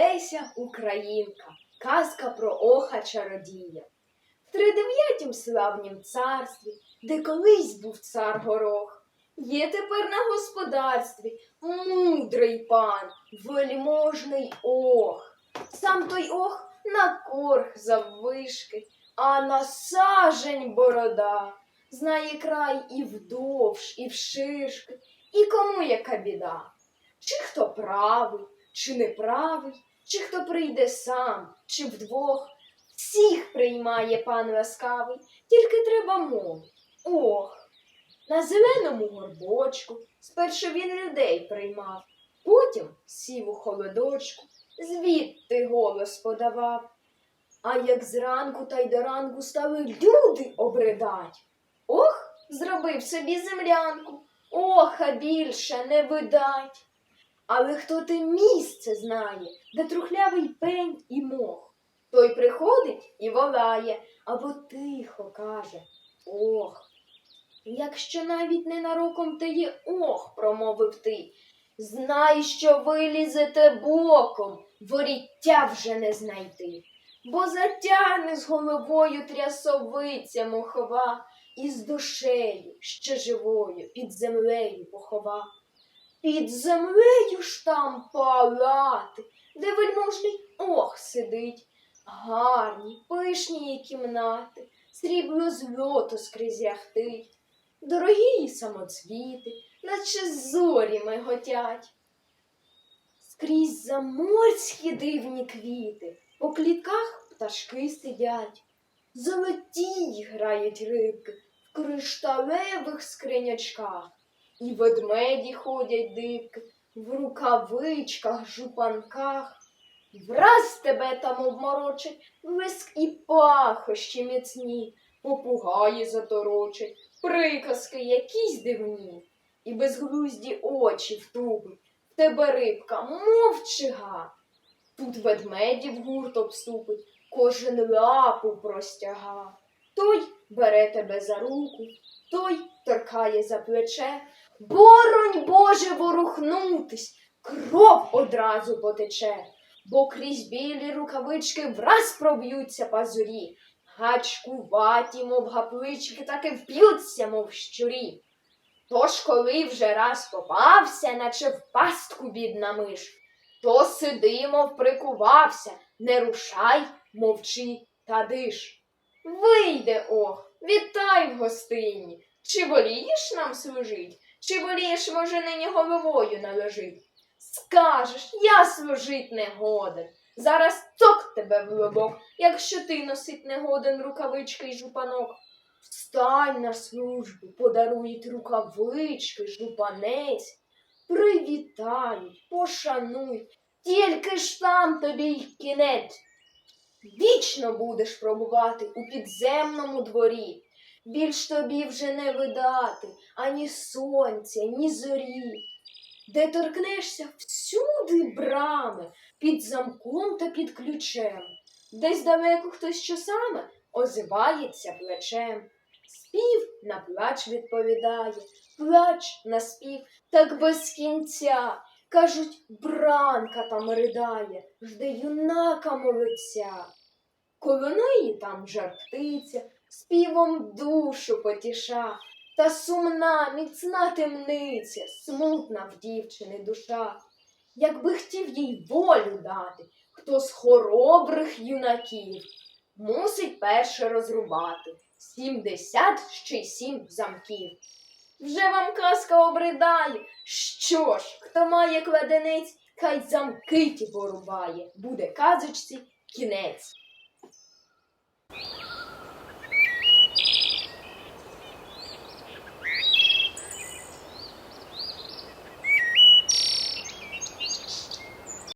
Леся Українка, казка про оха чародія. В тридев'ятім славнім царстві, де колись був цар горох, є тепер на господарстві мудрий пан, вельможний ох. Сам той ох на корх заввишки, а на сажень борода. Знає край і вдовж, і вширшки, і кому яка біда. Чи хто правий, чи неправий, чи хто прийде сам, чи вдвох. Всіх приймає пан ласкавий, тільки треба мовити. Ох. На зеленому горбочку спершу він людей приймав, потім сів у холодочку, звідти голос подавав. А як зранку та й до ранку стали люди обридать. Ох, зробив собі землянку, оха більше не видать. Але хто те місце знає, де трухлявий пень і мох, той приходить і волає, або тихо каже Ох. Якщо навіть ненароком те є ох, промовив ти, знай, що вилізете боком, воріття вже не знайти, бо затягне з головою трясовиця мохова і з душею ще живою під землею похова. Під землею ж там палати, де вельможний ох сидить, гарні, пишні кімнати, срібло злото скрізь яхтить, дорогі самоцвіти, наче зорі миготять. Скрізь заморські дивні квіти, по клітках пташки сидять, золоті грають рибки в кришталевих скринячках. І ведмеді ходять дивки в рукавичках, жупанках. Враз тебе там обморочить виск і пахощі міцні, попугаї заторочать, приказки якісь дивні, і безглузді очі втупить, в тебе рибка, мов чига. Тут ведмедів гурт обступить, кожен лапу простяга. Той бере тебе за руку, той торкає за плече. Боронь Боже ворухнутись, кров одразу потече, бо крізь білі рукавички враз проб'ються пазурі, гачкуваті, мов гаплички, так і вп'ються, мов щурі. Тож, коли вже раз попався, наче в пастку бідна миш, то сиди, мов прикувався, не рушай, мовчи та диш. Вийде ох, вітай в гостині. Чи волієш нам служить, чи волієш, може, нині головою належить? Скажеш, я служить не годен. Зараз цок тебе в лобок, якщо ти носить не годен рукавички й жупанок. Встань на службу, подарують рукавички, жупанець, привітають, пошанують, тільки ж там тобі й кінець. Вічно будеш пробувати у підземному дворі. Більш тобі вже не видати ані сонця, ні зорі. Де торкнешся всюди брами, під замком та під ключем. Десь далеко хтось часами озивається плечем. Спів на плач відповідає, плач на спів, так без кінця. Кажуть, бранка там ридає, жде юнака молиться. Коло неї там жар птиця, співом душу потіша, та сумна, міцна темниця, смутна в дівчини душа. Якби хотів їй волю дати, хто з хоробрих юнаків мусить перше розрубати сімдесят ще сім замків. Вже вам казка обридає. Що ж, хто має кладенець, хай замки ті порубає, буде казочці кінець.